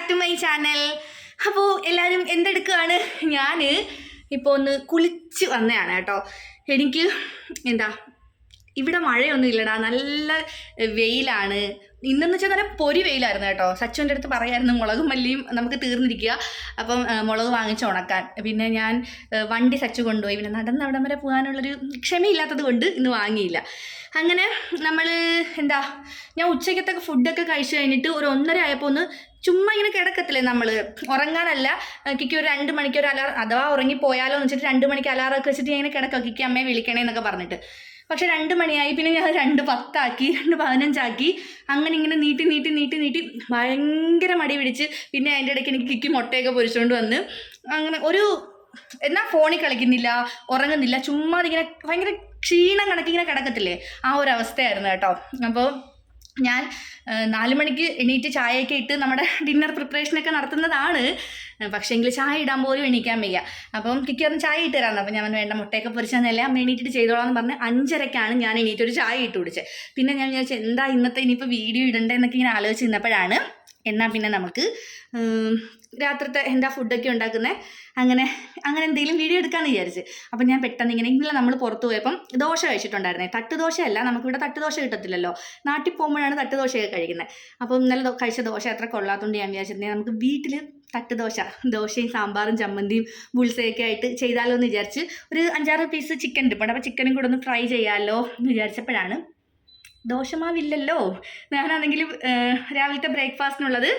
Back to my channel അപ്പോൾ എല്ലാവരും എന്തെടുക്കുകയാണ്? ഞാൻ ഇപ്പോൾ ഒന്ന് കുളിച്ച് വന്നതാണ് കേട്ടോ. എനിക്ക് എന്താ ഇവിടെ മഴയൊന്നും ഇല്ലടാ. നല്ല വെയിലാണ്. ഇന്നെന്ന് വെച്ചാൽ നല്ല പൊരി വെയിലായിരുന്നു കേട്ടോ. സച്ചുവിന്റെ അടുത്ത് പറയായിരുന്നു മുളകും മല്ലിയും നമുക്ക് തീർന്നിരിക്കുക. അപ്പം മുളക് വാങ്ങിച്ച് ഉണക്കാൻ. പിന്നെ ഞാൻ വണ്ടി സച്ചു കൊണ്ടുപോയി. പിന്നെ നടന്ന് അവിടം വരെ പോകാനുള്ളൊരു ക്ഷമയില്ലാത്തത് കൊണ്ട് ഇന്ന് വാങ്ങിയില്ല. അങ്ങനെ നമ്മൾ എന്താ ഞാൻ ഉച്ചയ്ക്കത്തൊക്കെ ഫുഡൊക്കെ കഴിച്ചു കഴിഞ്ഞിട്ട് ഒരു ഒന്നര ആയപ്പോൾ ഒന്ന് ചുമ്മാ ഇങ്ങനെ കിടക്കത്തില്ലേ നമ്മൾ ഉറങ്ങാനല്ല. കിക്ക് ഒരു രണ്ട് മണിക്ക് ഒരു അലാർ അഥവാ ഉറങ്ങിപ്പോയാലോ എന്ന് വെച്ചിട്ട് രണ്ട് മണിക്ക് അലാറൊക്കെ വെച്ചിട്ട് ഇങ്ങനെ കിടക്കാം. കിക്ക് അമ്മയെ വിളിക്കണേ എന്നൊക്കെ പറഞ്ഞിട്ട്. പക്ഷെ രണ്ട് മണിയായി. പിന്നെ ഞാൻ രണ്ട് പത്താക്കി രണ്ട് പതിനഞ്ചാക്കി. അങ്ങനെ ഇങ്ങനെ നീട്ടി നീട്ടി നീട്ടി നീട്ടി ഭയങ്കര മടി പിടിച്ച് പിന്നെ അതിന്റെ ഇടയ്ക്ക് എനിക്ക് കിക്ക് മുട്ടയൊക്കെ പൊരിച്ചുകൊണ്ട് വന്ന് അങ്ങനെ ഒരു എന്നാ ഫോണിൽ കളിക്കുന്നില്ല ഉറങ്ങുന്നില്ല ചുമ്മാ ഇങ്ങനെ ഭയങ്കര ക്ഷീണം കണക്കിങ്ങനെ കിടക്കത്തില്ലേ? ആ ഒരു അവസ്ഥയായിരുന്നു കേട്ടോ. അപ്പോൾ ഞാൻ നാല് മണിക്ക് എണീറ്റ് ചായയൊക്കെ ഇട്ട് നമ്മുടെ ഡിന്നർ പ്രിപ്പറേഷനൊക്കെ നടത്തുന്നതാണ്. പക്ഷേ എങ്കിൽ ചായ ഇടാൻ പോലും എണീക്കാൻ വയ്യ. അപ്പം കിക്കറിന് ചായ ഇട്ട് തരാമെന്ന് അപ്പം ഞാൻ വേണ്ട മുട്ടയൊക്കെ പൊരിച്ചെന്നല്ലേ അമ്മ എണീറ്റിട്ട് ചെയ്തോളാം എന്ന് പറഞ്ഞ് അഞ്ചരക്കാണ് ഞാൻ എണീറ്റ് ഒരു ചായ ഇട്ട് കുടിച്ചത്. പിന്നെ ഞാൻ വിചാരിച്ചു എന്താ ഇന്നത്തെ ഇനിയിപ്പോൾ വീഡിയോ ഇടണ്ടേ എന്നൊക്കെ ഇങ്ങനെ ആലോചിച്ച് നിന്നപ്പോഴാണ് എന്നാൽ പിന്നെ നമുക്ക് രാത്രിത്തെ എന്താ ഫുഡൊക്കെ ഉണ്ടാക്കുന്നത് അങ്ങനെ അങ്ങനെ എന്തെങ്കിലും വീഡിയോ എടുക്കാമെന്ന് വിചാരിച്ച്. അപ്പം ഞാൻ പെട്ടെന്ന് ഇങ്ങനെ ഇന്നലെ നമ്മൾ പുറത്ത് പോയപ്പം ദോശ കഴിച്ചിട്ടുണ്ടായിരുന്നേ. തട്ടുദോശയല്ല നമുക്കിവിടെ തട്ടുദോശ കിട്ടത്തില്ലല്ലോ. നാട്ടിൽ പോകുമ്പോഴാണ് തട്ടുദോശയൊക്കെ കഴിക്കുന്നത് അപ്പം ഇന്നലെ കഴിച്ച ദോശ അത്ര കൊള്ളാത്തതുകൊണ്ട് ഞാൻ വിചാരിച്ചിട്ടുണ്ടെങ്കിൽ നമുക്ക് വീട്ടിൽ തട്ടുദോശ ദോശയും സാമ്പാറും ചമ്മന്തിയും ബുൾസയൊക്കെ ആയിട്ട് ചെയ്താലോ എന്ന് വിചാരിച്ച് ഒരു അഞ്ചാറ് പീസ് ചിക്കൻ ഉണ്ട് അപ്പോൾ ചിക്കനും കൂടെ ഒന്ന് ഫ്രൈ ചെയ്യാമല്ലോ എന്ന് വിചാരിച്ചപ്പോഴാണ് ദോശമാവില്ലല്ലോ. ഞാനാണെങ്കിൽ രാവിലത്തെ ബ്രേക്ക്ഫാസ്റ്റിനുള്ളത്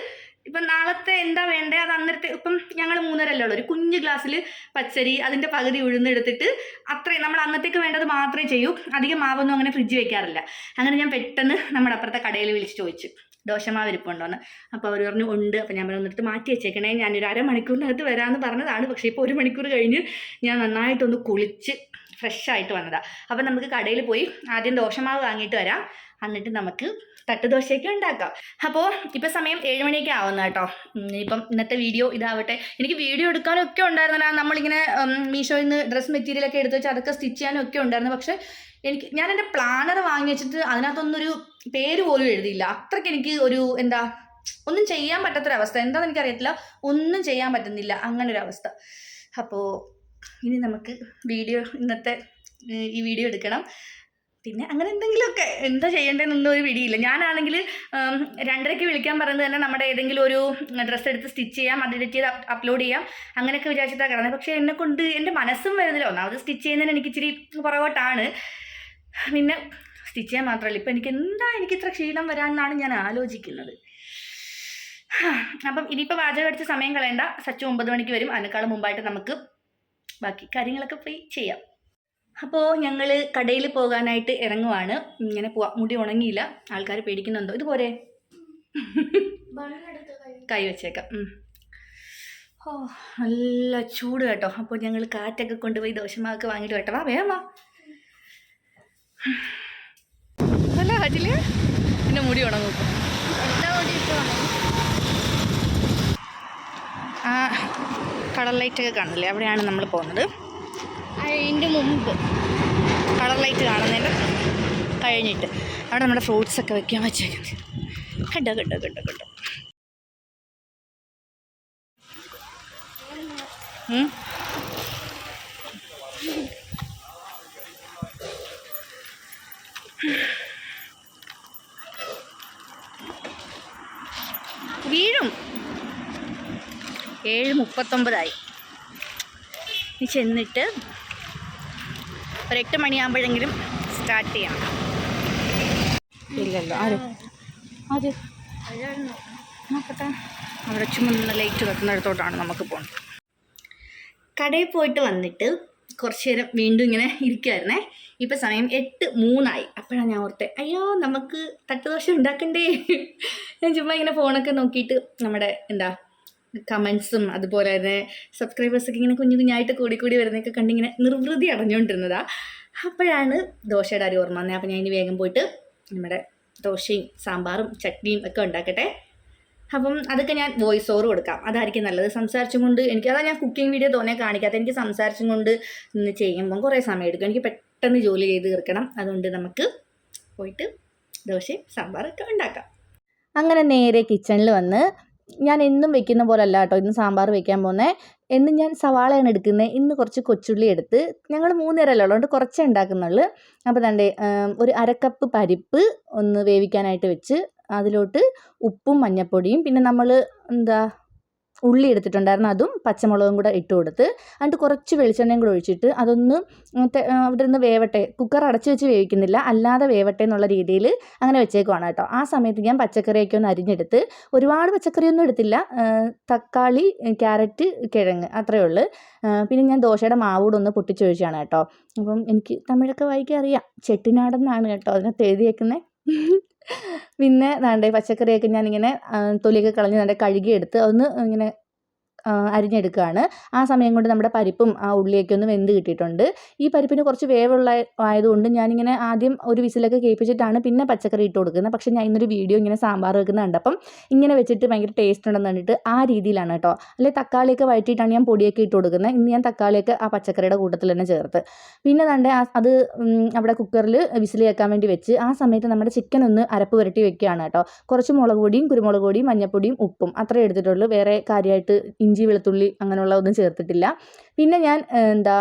ഇപ്പം നാളത്തെ എന്താ വേണ്ടത് അത് അന്നേരത്തെ ഇപ്പം ഞങ്ങൾ മൂന്നരല്ലേ ഉള്ളൂ. ഒരു കുഞ്ഞു ഗ്ലാസ്സിൽ പച്ചരി അതിന്റെ പകുതി ഉഴുന്നെടുത്തിട്ട് അത്രയും നമ്മൾ അന്നത്തേക്ക് വേണ്ടത് മാത്രമേ ചെയ്യൂ. അധികം മാവൊന്നും അങ്ങനെ ഫ്രിഡ്ജ് വെക്കാറില്ല. അങ്ങനെ ഞാൻ പെട്ടെന്ന് നമ്മുടെ അപ്പുറത്തെ കടയിൽ വിളിച്ച് ചോദിച്ചു. ദോശമാവ് ഇരിപ്പുണ്ടോന്ന്. അപ്പോൾ അവർ പറഞ്ഞു ഉണ്ട്. അപ്പോൾ ഞാൻ പറഞ്ഞു എന്നിട്ട് മാറ്റി വെച്ചേക്കണേ. ഞാനൊരു അരമണിക്കൂറിനകത്ത് വരാമെന്ന് പറഞ്ഞതാണ്. പക്ഷേ ഇപ്പോൾ ഒരു മണിക്കൂർ കഴിഞ്ഞ് ഞാൻ നന്നായിട്ടൊന്ന് കുളിച്ച് ഫ്രഷ് ആയിട്ട് വന്നതാണ് അപ്പം നമുക്ക് കടയിൽ പോയി ആദ്യം ദോശമാവ് വാങ്ങിയിട്ട് വരാം. എന്നിട്ട് നമുക്ക് തട്ടുദോശയൊക്കെ ഉണ്ടാക്കാം. അപ്പോൾ ഇപ്പോൾ സമയം ഏഴ് മണിയൊക്കെ ആവുന്ന കേട്ടോ. ഇപ്പം ഇന്നത്തെ വീഡിയോ ഇതാവട്ടെ. എനിക്ക് വീഡിയോ എടുക്കാനും ഒക്കെ ഉണ്ടായിരുന്നില്ല. നമ്മളിങ്ങനെ മീഷോയിൽ നിന്ന് ഡ്രസ്സ് മെറ്റീരിയലൊക്കെ എടുത്ത് വെച്ച് അതൊക്കെ സ്റ്റിച്ച് ചെയ്യാനും ഒക്കെ ഉണ്ടായിരുന്നു. പക്ഷേ എനിക്ക് ഞാൻ എന്റെ പ്ലാനർ വാങ്ങി വെച്ചിട്ട് അതിനകത്തൊന്നൊരു പേര് പോലും എഴുതിയില്ല. അത്രയ്ക്ക് എനിക്ക് ഒരു എന്താ ഒന്നും ചെയ്യാൻ പറ്റാത്തൊരവസ്ഥ. എന്താണെന്ന് എനിക്കറിയത്തില്ല. ഒന്നും ചെയ്യാൻ പറ്റുന്നില്ല. അങ്ങനെ ഒരു അവസ്ഥ അപ്പോൾ ഇനി നമുക്ക് വീഡിയോ ഇന്നത്തെ ഈ വീഡിയോ എടുക്കണം. പിന്നെ അങ്ങനെ എന്തെങ്കിലുമൊക്കെ. എന്താ ചെയ്യേണ്ടതെന്നൊന്നും ഒരു വിടിയില്ല ഞാനാണെങ്കിൽ രണ്ടരയ്ക്ക് വിളിക്കാൻ പറയുന്നത് തന്നെ നമ്മുടെ ഏതെങ്കിലും ഒരു ഡ്രസ്സ് എടുത്ത് സ്റ്റിച്ച് ചെയ്യാം അത് എഡിറ്റ് ചെയ്ത് അപ്ലോഡ് ചെയ്യാം. അങ്ങനെയൊക്കെ വിചാരിച്ചിട്ടാണ് കിടന്നത് പക്ഷേ എന്നെ കൊണ്ട് എന്റെ മനസ്സും വരുന്നില്ല. ഒന്നാമത് സ്റ്റിച്ച് ചെയ്യുന്നതിന് എനിക്ക് ഇച്ചിരി പുറകോട്ടാണ്. പിന്നെ സ്റ്റിച്ച് ചെയ്യാൻ മാത്രമല്ല. ഇപ്പം എനിക്ക് എന്താ എനിക്ക് ഇത്ര ക്ഷീണം വരാമെന്നാണ് ഞാൻ ആലോചിക്കുന്നത്. അപ്പം ഇനിയിപ്പോൾ വാചകം അടിച്ച സമയം കളയണ്ട. സച്ചു ഒമ്പത് മണിക്ക് വരും. അതിനേക്കാളും മുമ്പായിട്ട് നമുക്ക് ബാക്കി കാര്യങ്ങളൊക്കെ പോയി ചെയ്യാം. അപ്പോൾ ഞങ്ങൾ കടയിൽ പോകാനായിട്ട് ഇറങ്ങുവാണ്. ഇങ്ങനെ പോവാ. മുടി ഉണങ്ങിയില്ല. ആൾക്കാർ പേടിക്കുന്നുണ്ടോ? ഇതുപോലെ കൈ വെച്ചേക്കാം. ഓ നല്ല ചൂട് കേട്ടോ. അപ്പോൾ ഞങ്ങൾ കാറ്റൊക്കെ കൊണ്ടുപോയി ദോശമാക്ക് വാങ്ങിയിട്ട് കേട്ടോ വാ വേഗം വാ. അല്ല ഹജിൽ എന്റെ മുടി ഉണങ്ങും ആ കളർ ലൈറ്റൊക്കെ കാണില്ലേ അവിടെയാണ് നമ്മൾ പോകുന്നത്. അതിന്റെ മുമ്പ് കളർ ലൈറ്റ് കാണുന്നതിന് കഴിഞ്ഞിട്ട് അവിടെ നമ്മുടെ ഫ്രൂട്ട്സ് ഒക്കെ വെക്കാൻ വെച്ചേക്കുന്നത്. കണ്ടോ കണ്ടോ കണ്ടോ കണ്ടോ. വീഴും. ഏഴ് മുപ്പത്തൊമ്പതായി. ചെന്നിട്ട് ഒരു എട്ട് മണിയാകുമ്പോഴെങ്കിലും സ്റ്റാർട്ട് ചെയ്യാം. ഇല്ലല്ലോ. ആര്? ആര്? നോക്കട്ടെ. അവിടെ ചുമന്ന ലൈറ്റ് കത്തുന്നിടത്തോട്ടാണ് നമുക്ക് പോകുന്നത് കടയിൽ പോയിട്ട് വന്നിട്ട് കുറച്ച് നേരം വീണ്ടും ഇങ്ങനെ ഇരിക്കുമായിരുന്നേ ഇപ്പം സമയം എട്ട് മൂന്നായി. അപ്പോഴാണ് ഞാൻ ഓർത്തെ അയ്യോ നമുക്ക് തട്ടുദോശ ഉണ്ടാക്കണ്ടേ? ഞാൻ ചുമ്മാ ഇങ്ങനെ ഫോണൊക്കെ നോക്കിയിട്ട് നമ്മുടെ എന്താ കമൻസും അതുപോലെ തന്നെ സബ്സ്ക്രൈബേഴ്സൊക്കെ ഇങ്ങനെ കുഞ്ഞു കുഞ്ഞായിട്ട് കൂടി കൂടി വരുന്നതൊക്കെ കണ്ടിങ്ങനെ നിർവൃതി അടഞ്ഞുകൊണ്ടിരുന്നതാ. അപ്പോഴാണ് ദോശയുടെ അരി ഓർമ്മ വന്നത്. അപ്പോൾ ഞാൻ ഇനി വേഗം പോയിട്ട് നമ്മുടെ ദോശയും സാമ്പാറും ചട്നിയും ഒക്കെ ഉണ്ടാക്കട്ടെ. അപ്പം അതൊക്കെ ഞാൻ വോയിസ് ഓവർ കൊടുക്കാം. അതായിരിക്കും നല്ലത്. സംസാരിച്ചും കൊണ്ട് എനിക്ക് അതാ ഞാൻ കുക്കിംഗ് വീഡിയോ തോന്നെ കാണിക്കാത്ത. എനിക്ക് സംസാരിച്ചും കൊണ്ട് ഇന്ന് ചെയ്യുമ്പം കുറേ സമയം എടുക്കും. എനിക്ക് പെട്ടെന്ന് ജോലി ചെയ്ത് തീർക്കണം. അതുകൊണ്ട് നമുക്ക് പോയിട്ട് ദോശയും സാമ്പാറൊക്കെ ഉണ്ടാക്കാം. അങ്ങനെ നേരെ കിച്ചണിൽ വന്ന് ഞാൻ എന്നും വെക്കുന്ന പോലെ അല്ല കേട്ടോ. ഇന്ന് സാമ്പാർ വെക്കാൻ പോകുന്നത് എന്നും ഞാൻ സവാളയാണ് എടുക്കുന്നത് ഇന്ന് കുറച്ച് കൊച്ചുള്ളി എടുത്ത് ഞങ്ങൾ മൂന്ന് ഉള്ളതുകൊണ്ട് ഉള്ളൂ. കുറച്ചേ ഉണ്ടാക്കുന്നുള്ളൂ. അപ്പോൾ തണ്ടേ ഒരു അരക്കപ്പ് പരിപ്പ് ഒന്ന് വേവിക്കാനായിട്ട് വെച്ച് അതിലോട്ട് ഉപ്പും മഞ്ഞൾപ്പൊടിയും പിന്നെ നമ്മൾ എന്താ ഉള്ളി എടുത്തിട്ടുണ്ടായിരുന്നു. അതും പച്ചമുളകും കൂടെ ഇട്ട് കൊടുത്ത് എന്നിട്ട് കുറച്ച് വെളിച്ചെണ്ണയും കൂടെ ഒഴിച്ചിട്ട് അതൊന്ന് അവിടെ നിന്ന് വേവട്ടെ. കുക്കർ അടച്ചു വെച്ച് വേവിക്കുന്നില്ല. അല്ലാതെ വേവട്ടെ എന്നുള്ള രീതിയിൽ അങ്ങനെ വെച്ചേക്കുവാണ് കേട്ടോ. ആ സമയത്ത് ഞാൻ പച്ചക്കറിയൊക്കെ ഒന്ന് അരിഞ്ഞെടുത്ത് ഒരുപാട് പച്ചക്കറിയൊന്നും എടുത്തില്ല. തക്കാളി ക്യാരറ്റ് കിഴങ്ങ് അത്രയേ ഉള്ളൂ. പിന്നെ ഞാൻ ദോശയുടെ മാവൂടെ ഒന്ന് പൊട്ടിച്ചൊഴിച്ചാണ് കേട്ടോ. അപ്പം എനിക്ക് തമിഴൊക്കെ വായിക്കാൻ അറിയാം. ചെട്ടിനാടെന്നാണ് കേട്ടോ അതിനകത്ത് എഴുതിയേക്കുന്നത് പിന്നെ വേണ്ടേ പച്ചക്കറിയൊക്കെ ഞാനിങ്ങനെ തൊലിയൊക്കെ കളഞ്ഞ് നല്ല കഴുകിയെടുത്ത് അതൊന്ന് ഇങ്ങനെ അരിഞ്ഞെടുക്കുകയാണ് ആ സമയം കൊണ്ട് നമ്മുടെ പരിപ്പും ആ ഉള്ളിയൊക്കെ ഒന്ന് വെന്ത് കിട്ടിയിട്ടുണ്ട്. ഈ പരിപ്പിന് കുറച്ച് വേവുള്ള ആയതുകൊണ്ട് ഞാനിങ്ങനെ ആദ്യം ഒരു വിസിലൊക്കെ കേൾപ്പിച്ചിട്ടാണ് പിന്നെ പച്ചക്കറി ഇട്ട് കൊടുക്കുന്നത്. പക്ഷേ ഞാൻ ഇന്നൊരു വീഡിയോ ഇങ്ങനെ സാമ്പാർ വെക്കുന്നത് കണ്ടപ്പം ഇങ്ങനെ വെച്ചിട്ട് ഭയങ്കര ടേസ്റ്റ് ഉണ്ടെന്ന് കണ്ടിട്ട് ആ രീതിയിലാണ് കേട്ടോ. അല്ലെങ്കിൽ തക്കാളിയൊക്കെ വഴറ്റിയിട്ടാണ് ഞാൻ പൊടിയൊക്കെ ഇട്ട് കൊടുക്കുന്നത്. ഇന്ന് ഞാൻ തക്കാളിയൊക്കെ ആ പച്ചക്കറിയുടെ കൂട്ടത്തിൽ തന്നെ ചേർത്ത്. പിന്നെ തണ്ട് അത് അവിടെ കുക്കറിൽ വിസിൽ കേൾക്കാൻ വേണ്ടി വെച്ച് ആ സമയത്ത് നമ്മുടെ ചിക്കൻ ഒന്ന് അരപ്പ് പുരട്ടി വെക്കുകയാണ് കേട്ടോ. കുറച്ച് മുളക് പൊടിയും കുരുമുളക് പൊടിയും മഞ്ഞപ്പൊടിയും ഉപ്പും അത്രേ എടുത്തിട്ടുള്ളൂ. വേറെ കാര്യമായിട്ട് ഇഞ്ചി വെളുത്തുള്ളി അങ്ങനെയുള്ള ഒന്നും ചേർത്തിട്ടില്ല. പിന്നെ ഞാൻ എന്താ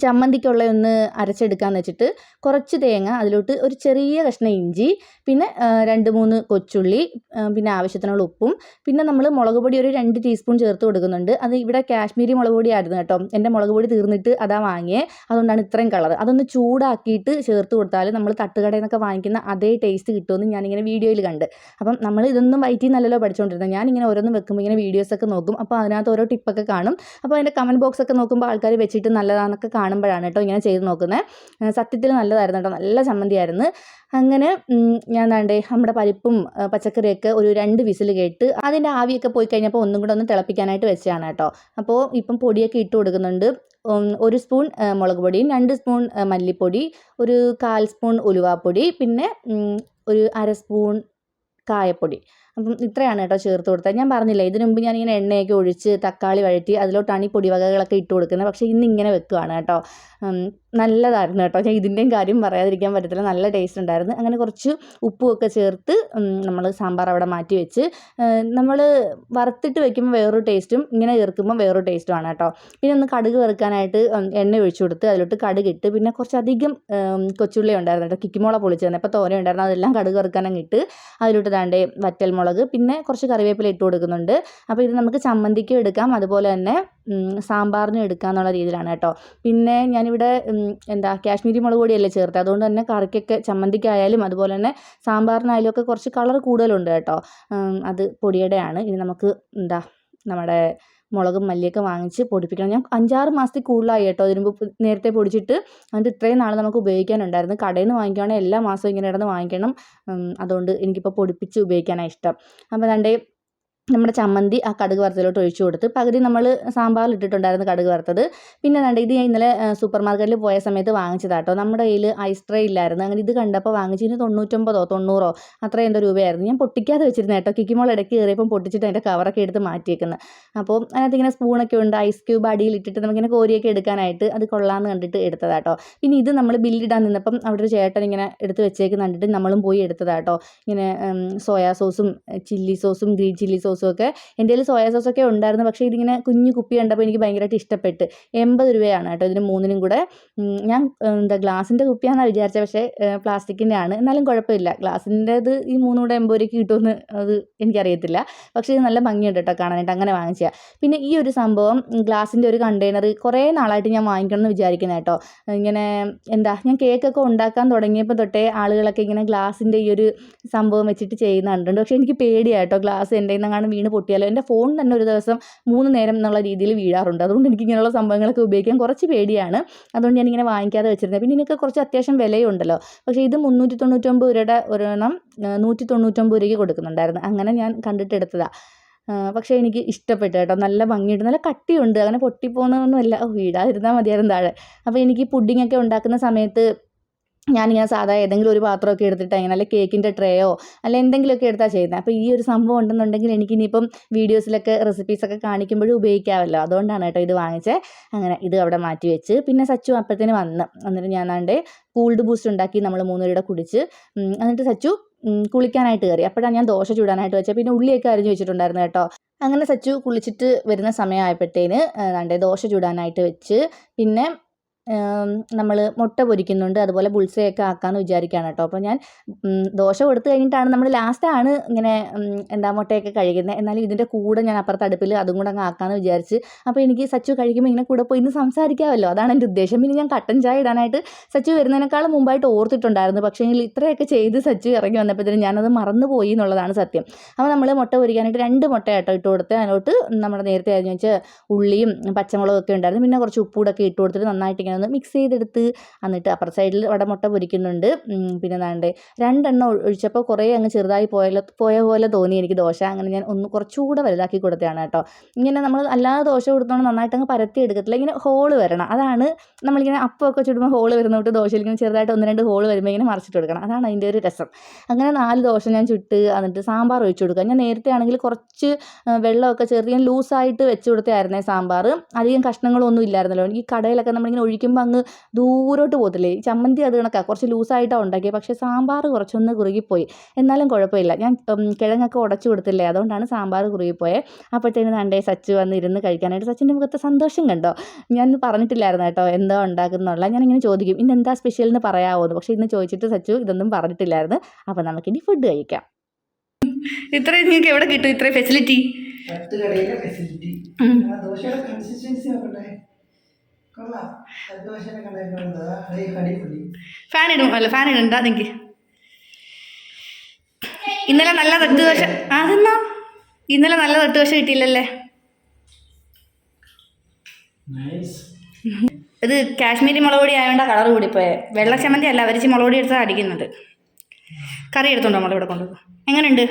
ചമ്മന്തിക്കുള്ള ഒന്ന് അരച്ചെടുക്കാന്ന് വെച്ചിട്ട് കുറച്ച് തേങ്ങ അതിലോട്ട് ഒരു ചെറിയ കഷ്ണം ഇഞ്ചി പിന്നെ രണ്ട് മൂന്ന് കൊച്ചുള്ളി പിന്നെ ആവശ്യത്തിനുള്ള ഉപ്പും പിന്നെ നമ്മൾ മുളക് പൊടി ഒരു രണ്ട് ടീസ്പൂൺ ചേർത്ത് കൊടുക്കുന്നുണ്ട്. അത് ഇവിടെ കാശ്മീരി മുളക് പൊടി ആയിരുന്നു കേട്ടോ. എന്റെ മുളക് പൊടി തീർന്നിട്ട് അതാ വാങ്ങിയേ. അതുകൊണ്ടാണ് ഇത്രയും കളർ അതൊന്ന് ചൂടാക്കിയിട്ട് ചേർത്ത് കൊടുത്താൽ നമ്മൾ തട്ടുകടയിൽ നിന്നൊക്കെ വാങ്ങിക്കുന്ന അതേ ടേസ്റ്റ് കിട്ടുമെന്ന് ഞാനിങ്ങനെ വീഡിയോയിൽ കണ്ട്. അപ്പം നമ്മൾ ഇതൊന്നും വയറ്റിൽ നിന്നല്ലല്ലോ പഠിച്ചുകൊണ്ടിരുന്നത് ഞാനിങ്ങനെ ഓരോന്നും വെക്കുമ്പോൾ ഇങ്ങനെ വീഡിയോസൊക്കെ നോക്കും. അപ്പോൾ അതിനകത്ത് ഓരോ ടിപ്പൊക്കെ കാണും. അപ്പോൾ അതിന്റെ കമന്റ് ബോക്സൊക്കെ നോക്കുമ്പോൾ ആൾക്കാർ വെച്ചിട്ട് നല്ലതാണെന്നൊക്കെ കാണുമ്പോഴാണ് കേട്ടോ ഇങ്ങനെ ചെയ്ത് നോക്കുന്നത് സത്യത്തിൽ നല്ലതായിരുന്നു കേട്ടോ. നല്ല ചമ്മന്തിയായിരുന്നു. അങ്ങനെ ഞാൻ വേണ്ടേ നമ്മുടെ പരിപ്പും പച്ചക്കറിയൊക്കെ ഒരു രണ്ട് വിസിൽ കേട്ട് അതിന്റെ ആവിയൊക്കെ പോയി കഴിഞ്ഞപ്പോൾ ഒന്നും കൂടെ ഒന്ന് തിളപ്പിക്കാനായിട്ട് വെച്ചതാണ് കേട്ടോ. അപ്പോൾ ഇപ്പം പൊടിയൊക്കെ ഇട്ട് കൊടുക്കുന്നുണ്ട്. ഒരു സ്പൂൺ മുളക് പൊടിയും രണ്ട് സ്പൂൺ മല്ലിപ്പൊടി ഒരു കാൽ സ്പൂൺ ഉലുവാപ്പൊടി പിന്നെ ഒരു അര സ്പൂൺ കായപ്പൊടി. അപ്പം ഇത്രയാണ് കേട്ടോ ചേർത്ത് കൊടുത്തത്. ഞാൻ പറഞ്ഞില്ലേ ഇതിനു മുമ്പ് ഞാനിങ്ങനെ എണ്ണയൊക്കെ ഒഴിച്ച് തക്കാളി വഴറ്റി അതിലോട്ടാണ് ഈ പൊടിവകകളൊക്കെ ഇട്ട് കൊടുക്കുന്നത്. പക്ഷേ ഇന്ന് ഇങ്ങനെ വെക്കുവാണ് കേട്ടോ. നല്ലതായിരുന്നു കേട്ടോ. ഞാൻ ഇതിന്റെയും കാര്യം പറയാതിരിക്കാൻ പറ്റത്തില്ല. നല്ല ടേസ്റ്റ് ഉണ്ടായിരുന്നു. അങ്ങനെ കുറച്ച് ഉപ്പുമൊക്കെ ചേർത്ത് നമ്മൾ സാമ്പാർ അവിടെ മാറ്റി വെച്ച് നമ്മൾ വറുത്തിട്ട് വെക്കുമ്പോൾ വേറൊരു ടേസ്റ്റും ഇങ്ങനെ ചേർക്കുമ്പോൾ വേറൊരു ടേസ്റ്റുമാണ് കേട്ടോ. പിന്നെ ഒന്ന് കടുക് വറുക്കാനായിട്ട് എണ്ണ ഒഴിച്ചു കൊടുത്ത് അതിലോട്ട് കടുക് ഇട്ട് പിന്നെ കുറച്ചധികം കൊച്ചുള്ളി ഉണ്ടായിരുന്നു കേട്ടോ. കിക്കിമോള പൊളിച്ചു തന്നെ. അപ്പോൾ ഉണ്ടായിരുന്നു. അതെല്ലാം കടുക് വറുക്കാനങ്ങ് ഇട്ട് അതിലോട്ട് താണ്ടേ വറ്റൽമുളക് പിന്നെ കുറച്ച് കറിവേപ്പില ഇട്ട് കൊടുക്കുന്നുണ്ട്. അപ്പോൾ ഇത് നമുക്ക് ചമ്മന്തിക്കും എടുക്കാം. അതുപോലെ തന്നെ സാമ്പാറിനും എടുക്കാം എന്നുള്ള രീതിയിലാണ് കേട്ടോ. പിന്നെ ഞാനിവിടെ എന്താ കാശ്മീരി മുളക് പൊടിയല്ലേ ചേർത്ത്. അതുകൊണ്ട് തന്നെ കറിക്കൊക്കെ ചമ്മന്തിക്കായാലും അതുപോലെ തന്നെ സാമ്പാറിനായാലും ഒക്കെ കുറച്ച് കളർ കൂടുതലുണ്ട് കേട്ടോ. അത് പൊടിയുടെയാണ്. ഇനി നമുക്ക് എന്താ നമ്മുടെ മുളകും മല്ലിയൊക്കെ വാങ്ങിച്ച് പൊടിപ്പിക്കണം. ഞാൻ അഞ്ചാറ് മാസത്തിൽ കൂടുതലായി കേട്ടോ അതിന് മുമ്പ് നേരത്തെ പൊടിച്ചിട്ട്. അത് ഇത്രയും നാൾ നമുക്ക് ഉപയോഗിക്കാനുണ്ടായിരുന്നു. കടയിൽ നിന്ന് വാങ്ങിക്കുകയാണെങ്കിൽ എല്ലാ മാസവും ഇങ്ങനെ ഇടന്ന് വാങ്ങിക്കണം. അതുകൊണ്ട് എനിക്കിപ്പോൾ പൊടിപ്പിച്ച് ഉപയോഗിക്കാനാണ് ഇഷ്ടം. അപ്പോൾ രണ്ടേ നമ്മുടെ ചമ്മന്തി ആ കടുക് വറുത്തതിലോട്ട് ഒഴിച്ചു കൊടുത്ത് പകുതി നമ്മൾ സാമ്പാറിൽ ഇട്ടിട്ടുണ്ടായിരുന്നു കടുക് വറുത്തത്. പിന്നെ കണ്ട ഇത് ഞാൻ ഇന്നലെ സൂപ്പർ മാർക്കറ്റിൽ പോയ സമയത്ത് വാങ്ങിച്ചതാട്ടോ. നമ്മുടെ കയ്യിൽ ഐസ് ട്രേ ഇല്ലായിരുന്നു. അങ്ങനെ ഇത് കണ്ടപ്പോൾ വാങ്ങിച്ചതിന് തൊണ്ണൂറ്റൊമ്പതോ തൊണ്ണൂറോ അത്രയും എന്തോ രൂപയായിരുന്നു. ഞാൻ പൊട്ടിക്കാതെ വെച്ചിരുന്നു കേട്ടോ. കിക്കിമോൾ ഇടയ്ക്ക് കയറിയപ്പം പൊട്ടിച്ചിട്ട് അതിന്റെ കവറൊക്കെ എടുത്ത് മാറ്റിയേക്കുന്നത് അപ്പോൾ അതിനകത്ത് ഇങ്ങനെ സ്പൂണൊക്കെ ഉണ്ട് ഐസ് ക്യൂബ് അടിയിൽ ഇട്ടിട്ട് നമുക്കിങ്ങനെ കോരിയൊക്കെ എടുക്കാനായിട്ട് അത് കൊള്ളാമെന്ന് കണ്ടിട്ട് എടുത്തതാട്ടോ പിന്നെ ഇത് നമ്മൾ ബില്ലിടാൻ നിന്നപ്പം അവിടെ ഒരു ചേട്ടൻ ഇങ്ങനെ എടുത്ത് വെച്ചേക്ക് കണ്ടിട്ട് നമ്മളും പോയി എടുത്തതാട്ടോ ഇങ്ങനെ സോയാ സോസും ചില്ലി സോസും ഗ്രീൻ ചില്ലി സോസും ഒക്കെ എന്റെ കയ്യിൽ സോയാ സോസൊക്കെ ഉണ്ടായിരുന്നു. പക്ഷേ ഇതിങ്ങനെ കുഞ്ഞു കുപ്പി കണ്ടപ്പോൾ എനിക്ക് ഭയങ്കരമായിട്ട് ഇഷ്ടപ്പെട്ട്. എൺപത് രൂപയാണ് കേട്ടോ ഇതിന് മൂന്നിനും കൂടെ. ഞാൻ എന്താ ഗ്ലാസിന്റെ കുപ്പിയാണെന്നാണ് വിചാരിച്ചത് പക്ഷേ പ്ലാസ്റ്റിക്കിന്റെ ആണ്. എന്നാലും കുഴപ്പമില്ല. ഗ്ലാസിന്റേത് ഈ മൂന്നും കൂടെ എൺപത് രൂപയ്ക്ക് കിട്ടുമെന്ന് അത് എനിക്കറിയത്തില്ല. പക്ഷേ ഇത് നല്ല ഭംഗിയുണ്ട് കേട്ടോ കാണാനായിട്ട്. അങ്ങനെ വാങ്ങിച്ചാൽ പിന്നെ ഈ ഒരു സംഭവം ഗ്ലാസിന്റെ ഒരു കണ്ടെയ്നർ കുറേ നാളായിട്ട് ഞാൻ വാങ്ങിക്കണം എന്ന് വിചാരിക്കുന്നത് കേട്ടോ. ഇങ്ങനെ എന്താ ഞാൻ കേക്കൊക്കെ ഉണ്ടാക്കാൻ തുടങ്ങിയപ്പോൾ തൊട്ടേ ആളുകളൊക്കെ ഇങ്ങനെ ഗ്ലാസിന്റെ ഈ ഒരു സംഭവം വെച്ചിട്ട് ചെയ്യുന്ന കണ്ടിട്ടുണ്ട്. പക്ഷേ എനിക്ക് പേടിയാട്ടോ ഗ്ലാസ് എന്റെ നിന്നങ്ങാനും വീണ് പൊട്ടിയാലോ. എന്റെ ഫോൺ തന്നെ ഒരു ദിവസം മൂന്ന് നേരം എന്നുള്ള രീതിയിൽ വീഴാറുണ്ട്. അതുകൊണ്ട് എനിക്ക് ഇങ്ങനെയുള്ള സംഭവങ്ങളൊക്കെ ഉപയോഗിക്കാൻ കുറച്ച് പേടിയാണ്. അതുകൊണ്ട് ഞാൻ ഇങ്ങനെ വാങ്ങിക്കാതെ വെച്ചിരുന്നത് പിന്നെ ഇതിനൊക്കെ കുറച്ച് അത്യാവശ്യം വിലയുണ്ടല്ലോ. പക്ഷേ ഇത് മുന്നൂറ്റി തൊണ്ണൂറ്റൊമ്പത് രൂപയുടെ ഒരെണ്ണം നൂറ്റി തൊണ്ണൂറ്റൊമ്പത് രൂപയ്ക്ക് കൊടുക്കുന്നുണ്ടായിരുന്നു. അങ്ങനെ ഞാൻ കണ്ടിട്ടെടുത്തതാണ് പക്ഷേ എനിക്ക് ഇഷ്ടപ്പെട്ടു കേട്ടോ. നല്ല ഭംഗിയുണ്ട്. നല്ല കട്ടിയുണ്ട്. അങ്ങനെ പൊട്ടിപ്പോകുന്നതൊന്നുമല്ല വീടാതിരുന്നാൽ മതിയായിരുന്നു താഴെ. അപ്പോൾ എനിക്ക് പുഡിങ്ങൊക്കെ ഉണ്ടാക്കുന്ന സമയത്ത് ഞാനിങ്ങനെ സാധാ ഏതെങ്കിലും ഒരു പാത്രമൊക്കെ എടുത്തിട്ട് അങ്ങനെ അല്ലെ കേക്കിന്റെ ട്രേയോ അല്ല എന്തെങ്കിലുമൊക്കെ എടുത്താൽ ചെയ്യുന്നത് അപ്പോൾ ഈ ഒരു സംഭവം ഉണ്ടെന്നുണ്ടെങ്കിൽ എനിക്ക് ഇനിയിപ്പം വീഡിയോസിലൊക്കെ റെസിപ്പീസൊക്കെ കാണിക്കുമ്പോഴും ഉപയോഗിക്കാമല്ലോ. അതുകൊണ്ടാണ് കേട്ടോ ഇത് വാങ്ങിച്ചത് അങ്ങനെ ഇത് അവിടെ മാറ്റി വെച്ച്. പിന്നെ സച്ചു അപ്പോഴത്തേന് വന്ന്. എന്നിട്ട് ഞാൻ ആണ്ട് കൂൾഡ് ബൂസ്റ്റ് ഉണ്ടാക്കി നമ്മൾ മൂന്നുപേരുടെ കുടിച്ച്. എന്നിട്ട് സച്ചു കുളിക്കാനായിട്ട് കയറി. അപ്പോഴാണ് ഞാൻ ദോശ ചൂടാനായിട്ട് വെച്ചത് പിന്നെ ഉള്ളിയൊക്കെ അരിഞ്ഞു വെച്ചിട്ടുണ്ടായിരുന്നു കേട്ടോ. അങ്ങനെ സച്ചു കുളിച്ചിട്ട് വരുന്ന സമയമായപ്പോഴത്തേന് ദോശ ചൂടാനായിട്ട് വെച്ച്. പിന്നെ നമ്മൾ മുട്ട പൊരിക്കുന്നുണ്ട്. അതുപോലെ ബുൾസയൊക്കെ ആക്കാമെന്ന് വിചാരിക്കുകയാണ് കേട്ടോ. അപ്പോൾ ഞാൻ ദോശ കൊടുത്തു കഴിഞ്ഞിട്ടാണ് നമ്മൾ ലാസ്റ്റാണ് ഇങ്ങനെ എന്താ മുട്ടയൊക്കെ കഴിക്കുന്നത് എന്നാലും ഇതിന്റെ കൂടെ ഞാൻ അപ്പുറത്തെ അടുപ്പിൽ അതും കൂടെ അങ്ങ് ആക്കാമെന്ന് വിചാരിച്ച് അപ്പോൾ എനിക്ക് സച്ചു കഴിക്കുമ്പോൾ ഇങ്ങനെ കൂടെ പോയി ഇന്ന് സംസാരിക്കാമല്ലോ. അതാണ് എന്റെ ഉദ്ദേശം. പിന്നെ ഞാൻ കട്ടൻ ചായ ഇടാനായിട്ട് സച്ചു വരുന്നതിനേക്കാളും മുമ്പായിട്ട് ഓർത്തിട്ടുണ്ടായിരുന്നു. പക്ഷേ ഇത്രയൊക്കെ ചെയ്ത് സച്ചു ഇറങ്ങി വന്നപ്പോഴത്തേനും ഞാനത് മറന്നു പോയി എന്നുള്ളതാണ് സത്യം. അപ്പോൾ നമ്മൾ മുട്ട പൊരിക്കാനായിട്ട് രണ്ട് മുട്ട കേട്ടോ ഇട്ട് കൊടുത്ത് അതിനോട്ട് നമ്മുടെ നേരത്തെ ആയിരുന്നു വെച്ചാൽ ഉള്ളിയും പച്ചമുളകൊക്കെ ഉണ്ടായിരുന്നു. പിന്നെ കുറച്ച് ഉപ്പൂടൊക്കെ ഇട്ട് കൊടുത്തിട്ട് നന്നായിട്ട് ഇങ്ങനെ ഒന്ന് മിക്സ് ചെയ്തെടുത്ത് എന്നിട്ട് അപ്പുറ സൈഡിൽ വടമുട്ട മുട്ട പൊരിക്കുന്നുണ്ട്. പിന്നെ എന്താണ്ട് രണ്ടെണ്ണം ഒഴിച്ചപ്പോൾ കുറേ അങ്ങ് ചെറുതായി പോയ പോയ പോലെ തോന്നി എനിക്ക് ദോശ. അങ്ങനെ ഞാൻ ഒന്ന് കുറച്ചുകൂടെ വലുതാക്കി കൊടുത്തതാണ് കേട്ടോ. ഇങ്ങനെ നമ്മൾ അല്ലാതെ ദോശ കൊടുത്തോണ്ട് നന്നായിട്ട് അങ്ങ് പരത്തി എടുക്കത്തില്ല. ഇങ്ങനെ ഹോൾ വരണം. അതാണ് നമ്മളിങ്ങനെ അപ്പമൊക്കെ ചുടുമ്പോൾ ഹോൾ വരുന്ന തൊട്ട് ദോശയിൽ ഇങ്ങനെ ചെറുതായിട്ട് ഒന്ന് രണ്ട് ഹോൾ വരുമ്പോൾ ഇങ്ങനെ മറിച്ചിട്ട് കൊടുക്കണം. അതാണ് അതിന്റെ ഒരു രസം. അങ്ങനെ നാല് ദോശ ഞാൻ ചുട്ട് എന്നിട്ട് സാമ്പാർ ഒഴിച്ചു കൊടുക്കുക. ഞാൻ നേരത്തെ ആണെങ്കിൽ കുറച്ച് വെള്ളമൊക്കെ ചെറിയ ലൂസായിട്ട് വെച്ച് കൊടുത്തായിരുന്നേ സാമ്പാർ. അധികം കഷ്ണങ്ങളൊന്നും ഇല്ലായിരുന്നല്ലോ. ഈ കടയിലൊക്കെ നമ്മളിങ്ങനെ ഒഴിക്കുമ്പോൾ അങ്ങ് ദൂരോട്ട് പോകത്തില്ലേ? ഈ ചമ്മന്തി അത് കണക്കാണ് കുറച്ച് ലൂസായിട്ടാണ് ഉണ്ടാക്കിയത് പക്ഷേ സാമ്പാർ കുറച്ചൊന്ന് കുറുകിപ്പോയി. എന്നാലും കുഴപ്പമില്ല. ഞാൻ കിഴങ്ങൊക്കെ ഉടച്ചു കൊടുത്തില്ലേ? അതുകൊണ്ടാണ് സാമ്പാർ കുറുകിപ്പോയത് അപ്പോഴത്തേന് തണ്ടേ സച്ച് വന്ന് ഇരുന്ന് കഴിക്കാനായിട്ട് സച്ചിന്റെ മുഖത്ത് സന്തോഷം കണ്ടോ? ഞാൻ പറഞ്ഞിട്ടില്ലായിരുന്നു കേട്ടോ എന്താ ഉണ്ടാക്കുന്നുള്ള. ഞാനിങ്ങനെ ചോദിക്കും ഇന്ന് എന്താ സ്പെഷ്യൽ എന്ന് പറയാമോ എന്ന് പക്ഷേ ഇന്ന് ചോദിച്ചിട്ട് സച്ചു ഇതൊന്നും പറഞ്ഞിട്ടില്ലായിരുന്നു. അപ്പോൾ നമുക്കിനി ഫുഡ് കഴിക്കാം. ഇത്രയും നിങ്ങൾക്ക് എവിടെ കിട്ടും? ഇത്രയും ഫെസിലിറ്റി ഫെസിലിറ്റി ദോശയുടെ കൺസിസ്റ്റൻസി നോക്കട്ടെ. ഫാൻ ഇടും. അല്ല ഫാൻ ഇടണ്ട നിങ്ങൾക്ക് ഇന്നലെ നല്ല തട്ട് ദോശ അതെന്നാ ഇന്നലെ നല്ല തട്ട് ദോശ കിട്ടിയില്ലല്ലേ? നൈസ് ഇത് കാശ്മീരി മുളക് പൊടി ആയതുകൊണ്ട് കളർ കൂടിപ്പോയെ. വെള്ള ചമ്മന്തി അല്ല അവരിച്ച് മുളക് പൊടി എടുത്താണ് അടിക്കുന്നത്. കറി എടുത്തോണ്ടോ നമ്മളിവിടെ കൊണ്ടുപോകും എങ്ങനെയുണ്ട്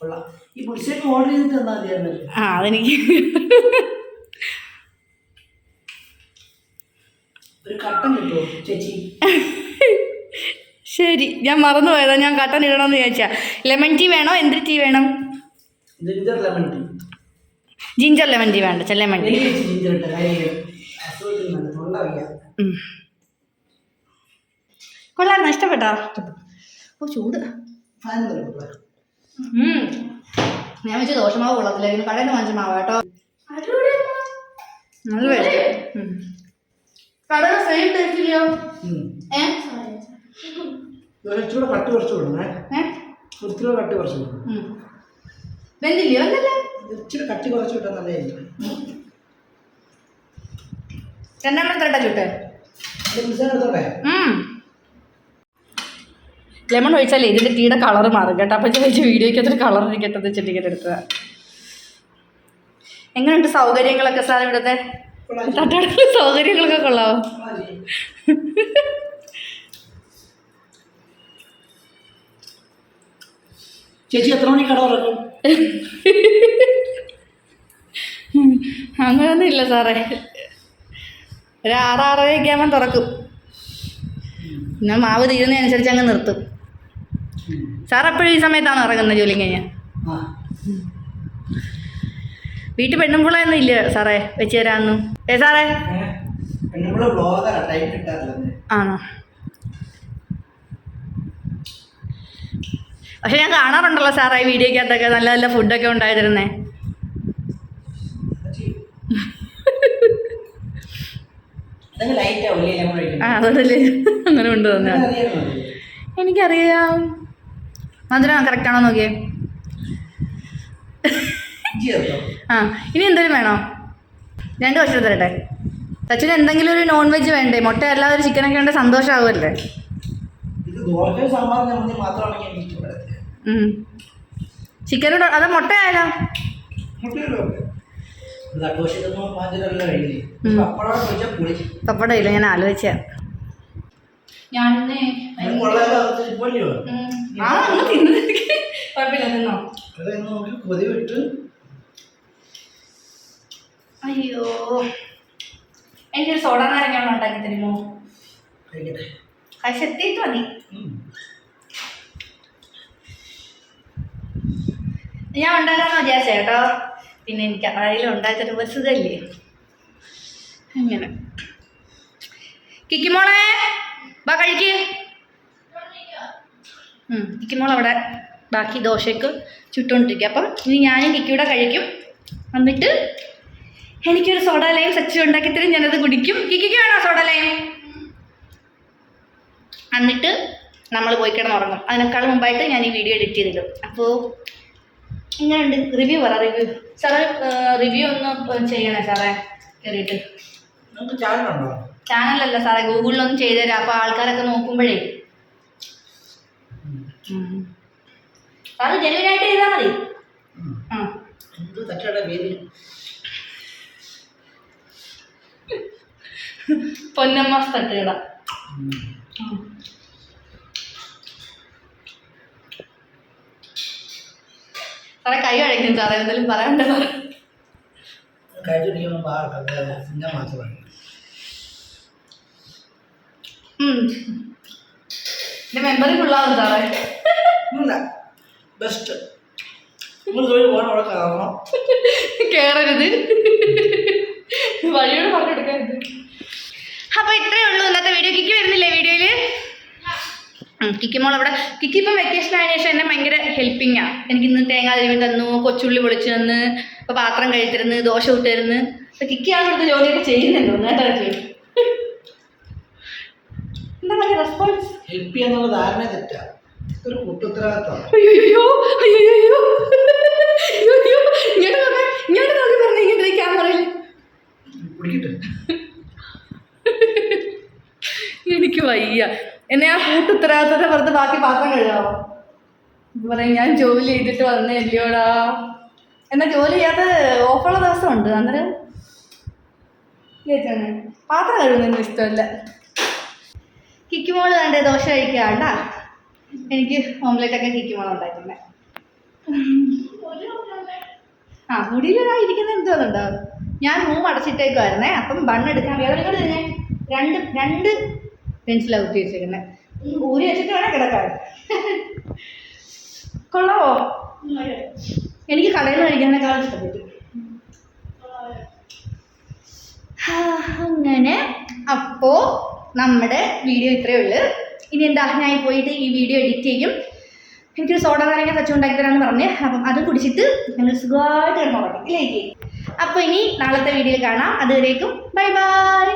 കൊള്ളാം. ഈ പുളിശ്ശേരി ഓർഡർ ചെയ്തിട്ട് തന്നാൽ മതിയായിരുന്നല്ലോ. ആ അതെനിക്ക് ഒരു കട്ടൻ കിട്ടുമോ ചേച്ചി ശരി ഞാൻ മറന്നു പോയതാ ഞാൻ കട്ടൻ ഇടണമെന്ന് ചോദിച്ചാ ലെമൺ ടീ വേണോ? എന്ത് ടീ വേണം? Ginger lemon tea ginger lemon tea വേണ്ട ലെമൺ ടീ കൊള്ളാ. കൊള്ളായിരുന്നോ ഓ ചൂട്. ഞാൻ വെച്ച് ദോഷമാവ് കൊള്ളത്തില്ല കടയിൽ നിന്ന് വാങ്ങിച്ച മാവ് കേട്ടോ. നല്ല ടേസ്റ്റ് സൈഡ് സെയിം ടേസ്റ്റ് ഇല്ലയോ ഏ? ഇച്ചിരി കട്ട് കുറച്ച് വിടണേ ഏ? ഇച്ചിരി കട്ട് കുറച്ച് വിടണം ഉം. വെന്തില്ലയോ വെന്തല്ലേ ഇച്ചിരി കട്ടി കുറച്ച് വിട്ടാൽ നല്ലതായിരിക്കും. രണ്ടെണ്ണം എത്ര ചുട്ടെ. അത് പുളിശ്ശേരി എടുത്തോട്ടെ? ലെമൺ ഒഴിച്ചാലേ ഇതിന്റെ ടീയുടെ കളർ മാറും കേട്ടോ. അപ്പൊ ചോദിച്ചു വീഡിയോയ്ക്ക് അത്ര കളർ ഇരിക്കട്ടെ എന്ന് വെച്ചിട്ട് ഇങ്ങനെ എടുത്തതാണ് എങ്ങനെയുണ്ട് സൗകര്യങ്ങളൊക്കെ സാർ ഇവിടുത്തെ? തട്ടാടുള്ള സൗകര്യങ്ങളൊക്കെ കൊള്ളാവോ? കൊള്ളാം ചേച്ചി. എത്ര മണി കട തുറക്കും അങ്ങനെയൊന്നും ഇല്ല സാറേ. ഒരു ആറാറരയൊക്കെ ആവാൻ തുറക്കും. പിന്നെ മാവ് തീരുന്നതനുസരിച്ച് അങ്ങ് നിർത്തും. സാർ എപ്പോഴും ഈ സമയത്താണ് ഇറങ്ങുന്നത് ജോലി കഴിഞ്ഞാൽ ആ വീട്ടിൽ പെണ്ണുമ്പിള്ളയൊന്നും ഇല്ല സാറേ വെച്ച് തരാമെന്നും. ഏ സാറേ? ആണോ? പക്ഷെ ഞാൻ കാണാറുണ്ടല്ലോ സാറേ വീഡിയോക്കകത്തൊക്കെ നല്ല നല്ല ഫുഡൊക്കെ ഉണ്ടായിരുന്നേ. ആ അതുകൊണ്ടല്ലേ അങ്ങനെ ഉണ്ട് തന്നെ എനിക്കറിയാം. മധുരം കറക്റ്റാണോ നോക്കിയേ. ആ ഇനി എന്തെങ്കിലും വേണോ? രണ്ട് വർഷം തരട്ടെ. സച്ചിന് എന്തെങ്കിലും ഒരു നോൺ വെജ് വേണ്ടേ? മുട്ട അല്ലാതെ ഒരു ചിക്കനൊക്കെ ഉണ്ട് സന്തോഷമാവുമല്ലേ ഇഷ്ടപ്പെടത്തില്ല ചിക്കനോട് അത് മുട്ട ആയാലോ. പപ്പടം ഇല്ല ഞാൻ ആലോചിച്ച. ഞാൻ ആ തിന്നു കുഴപ്പമില്ല കൊതി വിട്ട് അയ്യോ. എനിക്കൊരു സോഡ നാരങ്ങ ഉണ്ടാക്കി തരുമോ? എത്തിയിട്ട് മതി. ഞാൻ ഉണ്ടാക്കാന്ന് വിചാരിച്ച കേട്ടോ. പിന്നെ എനിക്ക് ആരെങ്കിലും ഉണ്ടാക്കിയിട്ട് ഒരു സുഖമില്ലേ അങ്ങനെ കിക്കിമോളെ വാ കഴിക്ക്. കിക്കിമോൾ അവിടെ. ബാക്കി ദോശയ്ക്ക് ചുട്ടുകൊണ്ടിരിക്കുക അപ്പം ഇനി ഞാനും കിക്കിയുടെ കഴിക്കും എന്നിട്ട് എനിക്കൊരു സോഡ ലൈം സച്ചു ഉണ്ടാക്കി തരും ഞാനത് കുടിക്കും. കിക്കിക്ക് വേണോ സോഡ ലൈം എന്നിട്ട് നമ്മൾ പോയി കിടന്നുറങ്ങും. അതിനേക്കാൾ മുമ്പായിട്ട് ഞാൻ ഈ വീഡിയോ എഡിറ്റ് ചെയ്തിടും. അപ്പോൾ എങ്ങനെയുണ്ട് റിവ്യൂ പറ റിവ്യൂ സാറേ റിവ്യൂ ഒന്ന് ചെയ്യണേ സാറേ? കയറിയിട്ട് ചാനലല്ല സാറേ ഗൂഗിളിലൊന്നും ചെയ്തു തരാം. അപ്പോൾ ആൾക്കാരൊക്കെ നോക്കുമ്പോഴേ. സാറ് ജനുവിനായിട്ട് ചെയ്താൽ മതി. ആ എന്ത് തച്ചയുടെ പേര് പൊന്നമ്മ തട്ടുകട സാറേ കൈ കഴിക്കുന്നു സാറേ എന്തെങ്കിലും പറയണ്ടേ സാറേ. എന്റെ മെമ്മറി ഫുള്ളാവും സാറേ. ബെസ്റ്റ് കേറരുത്. വഴിയോട് പറഞ്ഞെടുക്കരുത് അപ്പൊ ഇത്രേ ഉള്ളൂ ഇന്നത്തെ വീഡിയോ കിക്കി വരുന്നില്ലേ വീഡിയോയിൽ കിക്കി മോൾ അവിടെ. കിക്കി ഇപ്പം വെക്കേഷൻ ആയതിനു ശേഷം എന്നെ ഭയങ്കര ഹെൽപ്പിങ്ങാ എനിക്ക് ഇന്ന് തേങ്ങ തിരുവി തന്നു കൊച്ചുള്ളി പൊളിച്ചു തന്ന് ഇപ്പൊ പാത്രം കഴിച്ചിരുന്ന് ദോശ വിട്ടിരുന്ന് അപ്പൊ കിക്കിയാണ് ഇവിടുത്തെ ജോലിയൊക്കെ ചെയ്യുന്നുണ്ട് കേട്ടോ എന്താ റെസ്പോൺസ് ഹെൽപ്പ് ചെയ്യാന്നുള്ള ധാരണ തെറ്റാ. ഒരു കൂട്ടുത്തരവാദിത്തമാണ് അയ്യോ അയ്യോ അയ്യോ അയ്യോ. വയ്യ. എന്നെ ആ കൂട്ടുത്തരാത്തത് വെറുതെ ബാക്കി പാത്രം കഴുകാവോ? പറയും ഞാൻ ജോലി ചെയ്തിട്ട് വന്നല്ലയോടാ. എന്നാ ജോലി ചെയ്യാത്ത ഓഫുള്ള ദിവസമുണ്ട്. അന്നേരം കേട്ടാണ് പാത്രം കഴുകുന്നൊന്നും ഇഷ്ടമല്ല. കിക്കുമോൾ കണ്ടേ ദോശ കഴിക്കാണ്ടാ എനിക്ക് ഓംലെറ്റ് ഒക്കെ കിക്കുമോൾ ഉണ്ടായിരുന്നേ ആ മുടിയിലൊരാ ഇരിക്കുന്ന എന്തോന്നുണ്ടോ ഞാൻ റൂം അടച്ചിട്ടേക്കുമായിരുന്നേ അപ്പം ബണ്ണെടുക്കാൻ വേറെ തന്നെ രണ്ട് രണ്ട് പെൻസിലാണ് കുത്തി വെച്ചേക്കുന്നത് ഊരി വെച്ചിട്ട് വേണേ കിടക്കാൻ കൊള്ളാവോ? എനിക്ക് കടയിൽ നിന്ന് കഴിക്കാനേക്കാളും ഇഷ്ടപ്പെട്ടു അങ്ങനെ. അപ്പോൾ നമ്മുടെ വീഡിയോ ഇത്രയേ ഉള്ളൂ. ഇനി എന്താ ഞാൻ പോയിട്ട് ഈ വീഡിയോ എഡിറ്റ് ചെയ്യും. എനിക്കൊരു സോഡ നാരങ്ങ സച്ച് ഉണ്ടാക്കി തരാമെന്ന് പറഞ്ഞ്. അപ്പം അതും കുടിച്ചിട്ട് ഞങ്ങൾ സുഖമായിട്ട് കിടന്നോളാം. ഇല്ലേ അപ്പോൾ ഇനി നാളത്തെ വീഡിയോയിൽ കാണാം. അതുവരേക്കും ബൈ ബൈ.